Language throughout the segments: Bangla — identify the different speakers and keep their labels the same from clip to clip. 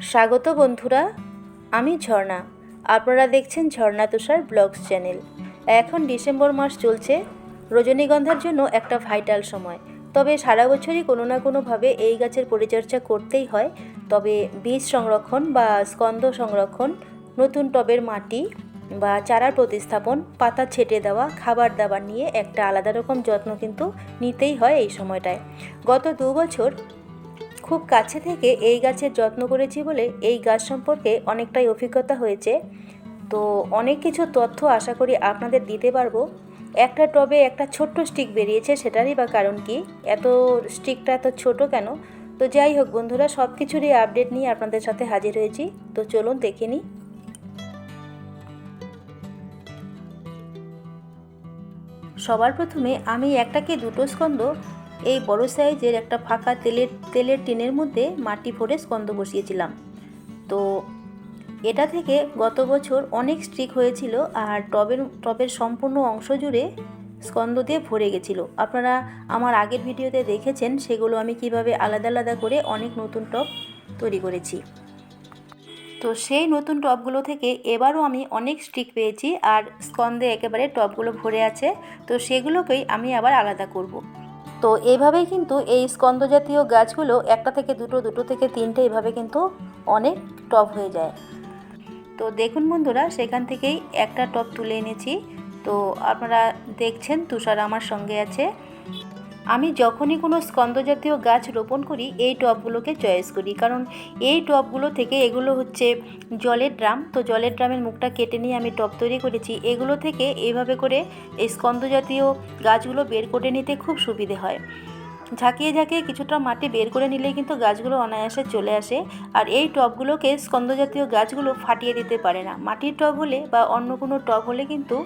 Speaker 1: স্বাগত বন্ধুরা, আমি ঝর্ণা। আপনারা দেখছেন ঝর্ণা তুষার ব্লগস চ্যানেল। এখন ডিসেম্বর মাস চলছে, রজনীগন্ধার জন্য একটা ভাইটাল সময়। তবে সারা বছরই কোনো না কোনোভাবে এই গাছের পরিচর্যা করতেই হয়। তবে বীজ সংরক্ষণ বা স্কন্দ সংরক্ষণ, নতুন টবের মাটি বা চারার প্রতিস্থাপন, পাতা ছেটে দেওয়া, খাবার দাবার নিয়ে একটা আলাদা রকম যত্ন কিন্তু নিতেই হয় এই সময়টায়। গত দু বছর খুব কাছে থেকে এই গাছের যত্ন করেছি বলে এই গাছ সম্পর্কে অনেকটাই অভিজ্ঞতা হয়েছে। তো অনেক কিছু তথ্য আশা করি আপনাদের দিতে পারব। একটা টবে একটা ছোট্ট স্টিক বেরিয়েছে, সেটারই বা কারণ কি? এত স্টিকটা এত ছোট কেন? তো যাই হোক বন্ধুরা সব কিছুরই আপডেট নিয়ে আপনাদের সাথে হাজির হয়েছি। তো চলুন দেখে নিই। সবার প্রথমে আমি একটা কি দুটো স্কন্দ এই বড় সাইজের একটা ফাঁকা তেলের তেলের টিনের মধ্যে মাটি ভরে স্কন্দ বসিয়েছিলাম। তো এটা থেকে গত বছর অনেক স্ট্রিক হয়েছিল আর টবের টবের সম্পূর্ণ অংশ জুড়ে স্কন্দ দিয়ে ভরে গেছিল। আপনারা আমার আগের ভিডিওতে দেখেছেন সেগুলো আমি কীভাবে আলাদা আলাদা করে অনেক নতুন টব তৈরি করেছি। তো সেই নতুন টবগুলো থেকে এবারও আমি অনেক স্টিক পেয়েছি আর স্কন্দে একেবারে টবগুলো ভরে আছে। তো সেগুলোকেই আমি আবার আলাদা করব। তো এইভাবেই কিন্তু এই স্কন্দ জাতীয় গাছগুলো একটা থেকে দুটো দুটো থেকে তিনটে এভাবে কিন্তু অনেক টপ হয়ে যায়। তো দেখুন বন্ধুরা, সেখান থেকেই একটা টপ তুলে এনেছি। তো আপনারা দেখছেন, তুষার আমার সঙ্গে আছে। আমি যখনই কোনো স্কন্দ জাতীয় গাছ রোপণ করি, এই টবগুলোকে চয়েস করি। কারণ এই টবগুলো থেকে এগুলো হচ্ছে জলের ড্রাম। তো জলের ড্রামের মুখটা কেটে নিয়ে আমি টব তৈরি করেছি। এগুলো থেকে এইভাবে করে এই স্কন্দ জাতীয় গাছগুলো বের করে নিতে খুব সুবিধে হয়। ঝাঁকিয়ে ঝাঁকিয়ে কিছুটা মাটি বের করে নিলেই কিন্তু গাছগুলো অনায়াসে চলে আসে। আর এই টবগুলোকে স্কন্দ জাতীয় গাছগুলো ফাটিয়ে দিতে পারে না। মাটির টব হলে বা অন্য কোনো টব হলে কিন্তু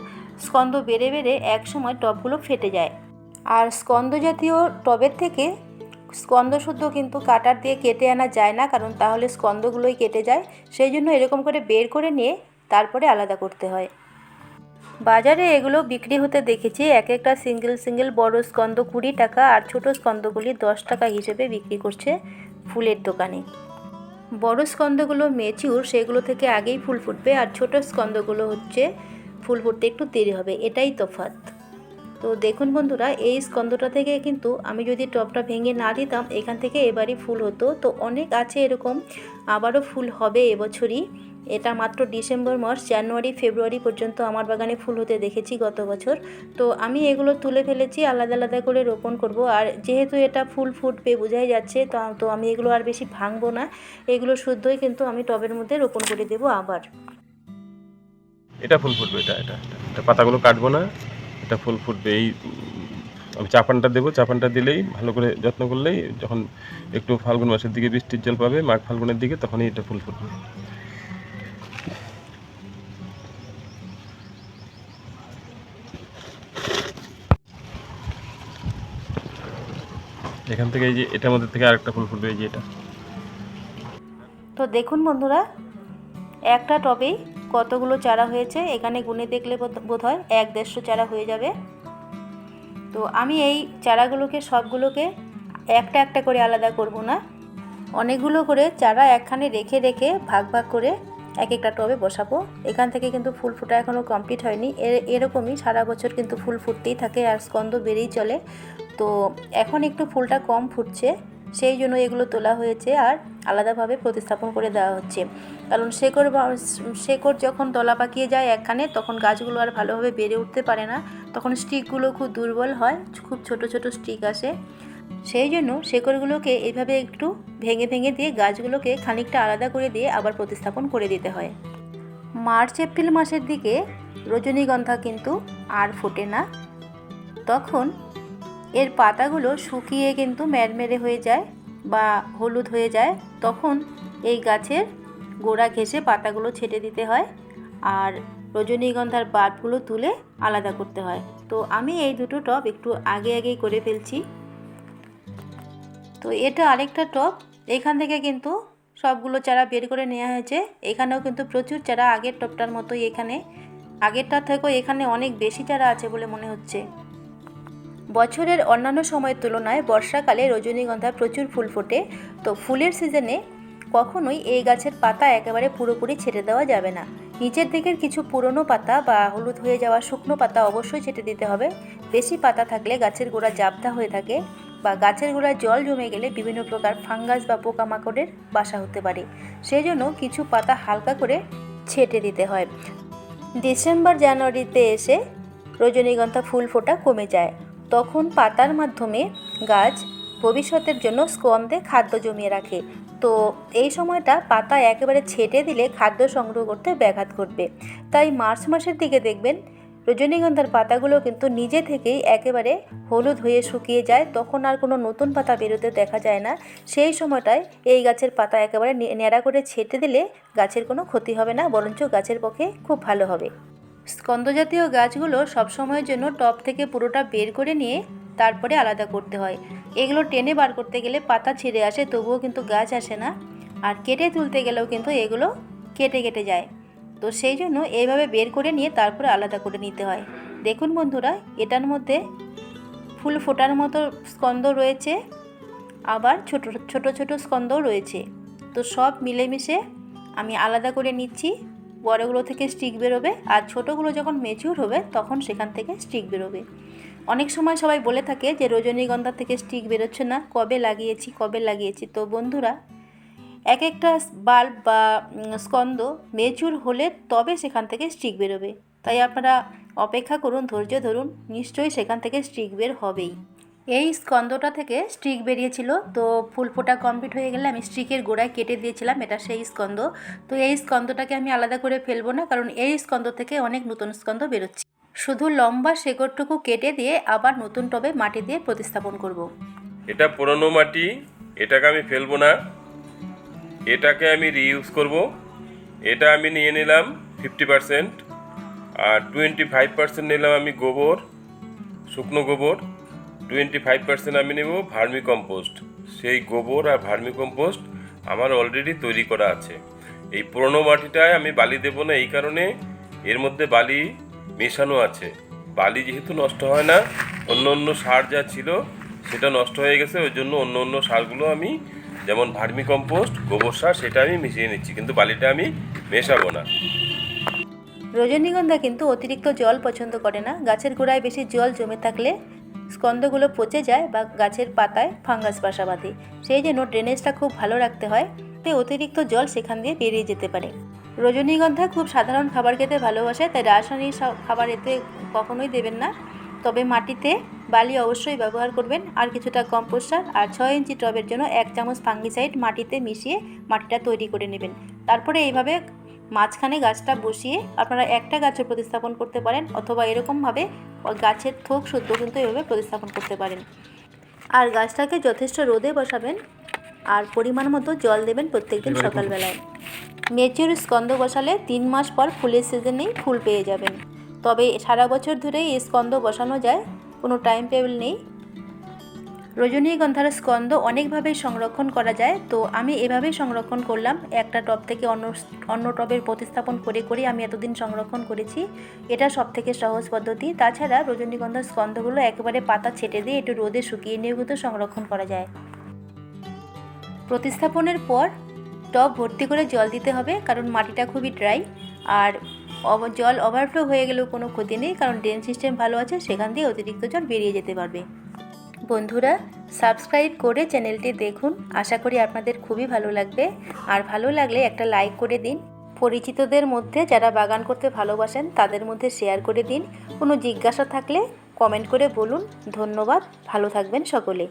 Speaker 1: স্কন্দ বেড়ে বেড়ে একসময় টবগুলো ফেটে যায়। আর স্কন্দ জাতীয় টবের থেকে স্কন্দ শুদ্ধ কিন্তু কাটার দিয়ে কেটে আনা যায় না, কারণ তাহলে স্কন্দগুলোই কেটে যায়। সেই জন্য এরকম করে বের করে নিয়ে তারপরে আলাদা করতে হয়। বাজারে এগুলো বিক্রি হতে দেখেছি, এক একটা সিঙ্গেল সিঙ্গেল বড় স্কন্দ কুড়ি টাকা আর ছোট স্কন্দগুলি দশ টাকা হিসেবে বিক্রি করছে ফুলের দোকানে। বড় স্কন্দগুলো মেচিউর সেগুলো থেকে আগেই ফুল ফুটবে আর ছোট স্কন্দগুলো হচ্ছে ফুল ফুটতে একটু দেরি হবে, এটাই তফাৎ। তো দেখুন বন্ধুরা, এই স্কন্দটা থেকে কিন্তু আমি যদি টপটা ভেঙে না দিতাম, এখান থেকে এবারই ফুল হতো। তো অনেক আছে এরকম, আবারও ফুল হবে এবছরই। এটা মাত্র ডিসেম্বর মাস, জানুয়ারি, ফেব্রুয়ারি পর্যন্ত আমার বাগানে ফুল হতে দেখেছি গত বছর। তো আমি এগুলো তুলে ফেলেছি, আলাদা আলাদা করে রোপণ করব। আর যেহেতু এটা ফুল ফুটবে, বোঝাই যাচ্ছে, তো আমি এগুলো আর বেশি ভাঙবো না। এগুলো শুদ্ধই কিন্তু আমি টবের মধ্যে রোপণ করে দেবো আবার।
Speaker 2: এটা ফুল ফুটবে এটা। এটা পাতাগুলো কাটবো না। এটা ফুল ফুটবে এই আমি চাপানটা দেবো, চাপানটা দিলেই ভালো করে যত্ন করলেই যখন একটু ফাল্গুন মাসের দিকে বৃষ্টির জল পাবে, মাঘ ফাল্গুনের দিকে তখনই এটা ফুল ফুটবে। এখান থেকে এই যে, এটার মধ্যে থেকে আরেকটা ফুল ফুটবে এই যে এটা।
Speaker 1: তো দেখুন বন্ধুরা, একটা টবেই কতগুলো চারা হয়েছে? এখানে গুনে দেখলে বোধ হয় এক দেড়শো চারা হয়ে যাবে। তো আমি এই চারাগুলোকে, সবগুলোকে একটা একটা করে আলাদা করব না। অনেকগুলো করে চারা একখানে রেখে রেখে ভাগ ভাগ করে এক একটা টবে বসাবো। এখান থেকে কিন্তু ফুল ফোটা এখনও কমপ্লিট হয়নি। এর এরকমই সারা বছর কিন্তু ফুল ফুটতেই থাকে আর স্কন্দ বেড়েই চলে। তো এখন একটু ফুলটা কম ফুটছে। সেই জন্য এগুলো তোলা হয়েছে আর আলাদাভাবে প্রতিস্থাপন করে দেওয়া হচ্ছে। কারণ শেকড় শেকড় যখন তলা পাকিয়ে যায় একখানে, তখন গাছগুলো আর ভালোভাবে বেড়ে উঠতে পারে না। তখন স্টিকগুলো খুব দুর্বল হয়, খুব ছোট ছোট স্টিক আসে। সেই জন্য শেকড়গুলোকে এইভাবে একটু ভেঙে ভেঙে দিয়ে গাছগুলোকে খানিকটা আলাদা করে দিয়ে আবার প্রতিস্থাপন করে দিতে হয়। মার্চ, এপ্রিল মাসের দিকে রজনীগন্ধা কিন্তু আর ফোটে না। তখন এর পাতাগুলো শুকিয়ে কিন্তু ম্যারমেরে হয়ে যায় বা হলুদ হয়ে যায়, তখন এই গাছের গোড়া ঘেঁষে পাতাগুলো ছেটে দিতে হয় আর রজনীগন্ধার বাল্বগুলো তুলে আলাদা করতে হয়। তো আমি এই দুটো টব একটু আগে আগেই করে ফেলছি। তো এটা আরেকটা টব এখান থেকে কিন্তু সবগুলো চারা বের করে নেওয়া হয়েছে। এখানেও কিন্তু প্রচুর চারা আগের টবটার মতোই এখানে। আগেরটার থেকেও এখানে অনেক বেশি চারা আছে বলে মনে হচ্ছে। বছরের অন্যান্য সময়ের তুলনায় বর্ষাকালে রজনীগন্ধা প্রচুর ফুল ফোটে। তো ফুলের সিজনে কখনোই এই গাছের পাতা একেবারে পুরোপুরি ছেটে দেওয়া যাবে না। নিচের দিকের কিছু পুরনো পাতা বা হলুদ হয়ে যাওয়া শুকনো পাতা অবশ্যই ছেটে দিতে হবে। বেশি পাতা থাকলে গাছের গোড়া জাবদা হয়ে থাকে বা গাছের গোড়ায় জল জমে গেলে বিভিন্ন প্রকার ফাঙ্গাস বা পোকামাকড়ের বাসা হতে পারে। সেই জন্য কিছু পাতা হালকা করে ছেটে দিতে হয়। ডিসেম্বর জানুয়ারিতে এসে রজনীগন্ধা ফুল ফোটা কমে যায়। তখন পাতার মাধ্যমে গাছ ভবিষ্যতের জন্য স্কন্দে খাদ্য জমিয়ে রাখে। তো এই সময়টা পাতা একেবারে ছেটে দিলে খাদ্য সংগ্রহ করতে ব্যাঘাত ঘটবে। তাই মার্চ মাসের দিকে দেখবেন, রজনীগন্ধার পাতাগুলো কিন্তু নিজে থেকেই একেবারে হলুদ হয়ে শুকিয়ে যায়। তখন আর কোনো নতুন পাতা বেরোতে দেখা যায় না। সেই সময়টায় এই গাছের পাতা একেবারে ন্যাড়া করে ছেটে দিলে গাছের কোনো ক্ষতি হবে না, বরঞ্চ গাছের পক্ষে খুব ভালো হবে। স্কন্দজাতীয় গাছগুলো সবসময়ের জন্য টব থেকে পুরোটা বের করে নিয়ে তারপরে আলাদা করতে হয়। এগুলো টেনে বার করতে গেলে পাতা ছিঁড়ে আসে, তবুও কিন্তু গাছ আসে না। আর কেটে তুলতে গেলেও কিন্তু এগুলো কেটে কেটে যায়। তো সেই জন্য এইভাবে বের করে নিয়ে তারপরে আলাদা করে নিতে হয়। দেখুন বন্ধুরা, এটার মধ্যে ফুল ফোটার মতো স্কন্দ রয়েছে, আবার ছোট ছোট ছোট স্কন্দও রয়েছে। তো সব মিলেমিশে আমি আলাদা করে নিচ্ছি। বড়গুলো থেকে স্টিক বেরোবে আর ছোটোগুলো যখন মেচিউর হবে তখন সেখান থেকে স্টিক বেরোবে। অনেক সময় সবাই বলে থাকে যে রজনীগন্ধা থেকে স্টিক বেরোচ্ছে না, কবে লাগিয়েছি কবে লাগিয়েছি। তো বন্ধুরা এক একটা বাল্ব বা স্কন্দ মেচুর হলে তবে সেখান থেকে স্টিক বেরোবে। তাই আপনারা অপেক্ষা করুন, ধৈর্য ধরুন, নিশ্চয়ই সেখান থেকে স্টিক বের হবেই। এই স্কন্দটা থেকে স্টিক বেরিয়েছিল। তো ফুল ফোটা কমপ্লিট হয়ে গেলে আমি স্টিকের গোড়ায় কেটে দিয়েছিলাম, এটা সেই স্কন্দ তো এই স্কন্দটাকে আমি আলাদা করে ফেলব না, কারণ এই স্কন্দ থেকে অনেক নতুন স্কন্দ বেরোচ্ছে। শুধু লম্বা শেকড়টুকু কেটে দিয়ে আবার নতুন টবে মাটি দিয়ে প্রতিস্থাপন করব।
Speaker 2: এটা পুরনো মাটি, এটাকে আমি ফেলব না। এটাকে আমি রিইউজ করব। এটা আমি নিয়ে নিলাম ফিফটি পারসেন্ট আর টোয়েন্টি ফাইভ পার্সেন্ট নিলাম আমি গোবর, শুকনো গোবর। টোয়েন্টি ফাইভ পার্সেন্ট আমি নেব ভার্মি কম্পোস্ট সেই গোবর আর ভার্মি কম্পোস্ট আমার অলরেডি তৈরি করা আছে। এই পুরনো মাটিটায় আমি বালি দেব না, এই কারণে এর মধ্যে বালি মেশানো আছে। বালি যেহেতু নষ্ট হয় না, অন্য অন্য সার যা ছিল সেটা নষ্ট হয়ে গেছে, ওই জন্য অন্য অন্য সারগুলো আমি যেমন ভার্মি কম্পোস্ট গোবর সার, সেটা আমি মিশিয়ে নিচ্ছি, কিন্তু বালিটা আমি মেশাবো না।
Speaker 1: রজনীগন্ধা কিন্তু অতিরিক্ত জল পছন্দ করে না। গাছের গোড়ায় বেশি জল জমে থাকলে স্কন্দগুলো পচে যায় বা গাছের পাতায় ফাঙ্গাস বাসা বাঁধে। সেই জন্য ড্রেনেজটা খুব ভালো রাখতে হয়। তাই অতিরিক্ত জল সেখান দিয়ে বেরিয়ে যেতে পারে। রজনীগন্ধা খুব সাধারণ খাবার খেতে ভালোবাসে, তাই রাসায়নিক খাবার এতে কখনোই দেবেন না। তবে মাটিতে বালি অবশ্যই ব্যবহার করবেন, আর কিছুটা কম্পোস্ট সার আর ছয় ইঞ্চি টবের জন্য এক চামচ ফাঙ্গিসাইড মাটিতে মিশিয়ে মাটিটা তৈরি করে নেবেন। তারপরে এইভাবে মাঝখানে গাছটা বসিয়ে আপনারা একটা গাছের প্রতিস্থাপন করতে পারেন, অথবা এরকমভাবে গাছের থোক শুদ্ধ কিন্তু এভাবে প্রতিস্থাপন করতে পারেন। আর গাছটাকে যথেষ্ট রোদে বসাবেন আর পরিমাণ মতো জল দেবেন প্রত্যেকদিন সকালবেলায় মেচুর স্কন্দ বসালে তিন মাস পর ফুলের সিজনেই ফুল পেয়ে যাবেন। তবে সারা বছর ধরে এই স্কন্দ বসানো যায় কোনো টাইম টেবিল নেই। রজনীগন্ধার স্কন্দ অনেকভাবেই সংরক্ষণ করা যায়। তো আমি এভাবেই সংরক্ষণ করলাম। একটা টব থেকে অন্য অন্য টবের প্রতিস্থাপন করে করে আমি এতদিন সংরক্ষণ করেছি। এটা সব থেকে সহজ পদ্ধতি। তাছাড়া রজনীগন্ধার স্কন্ধগুলো একেবারে পাতা ছেটে দিয়ে একটু রোদে শুকিয়ে নিয়েও কিন্তু সংরক্ষণ করা যায়। প্রতিস্থাপনের পর টব ভর্তি করে জল দিতে হবে, কারণ মাটিটা খুবই ড্রাই। আর জল ওভারফ্লো হয়ে গেলেও কোনো ক্ষতি নেই, কারণ ড্রেন সিস্টেম ভালো আছে, সেখান দিয়ে অতিরিক্ত জল বেরিয়ে যেতে পারবে। বন্ধুরা সাবস্ক্রাইব করে চ্যানেলটি দেখুন। আশা করি আপনাদের খুবই ভালো লাগবে। আর ভালো লাগলে একটা লাইক করে দিন। পরিচিতদের মধ্যে যারা বাগান করতে ভালোবাসেন, তাদের মধ্যে শেয়ার করে দিন। কোনো জিজ্ঞাসা থাকলে কমেন্ট করে বলুন। ধন্যবাদ। ভালো থাকবেন সকলে।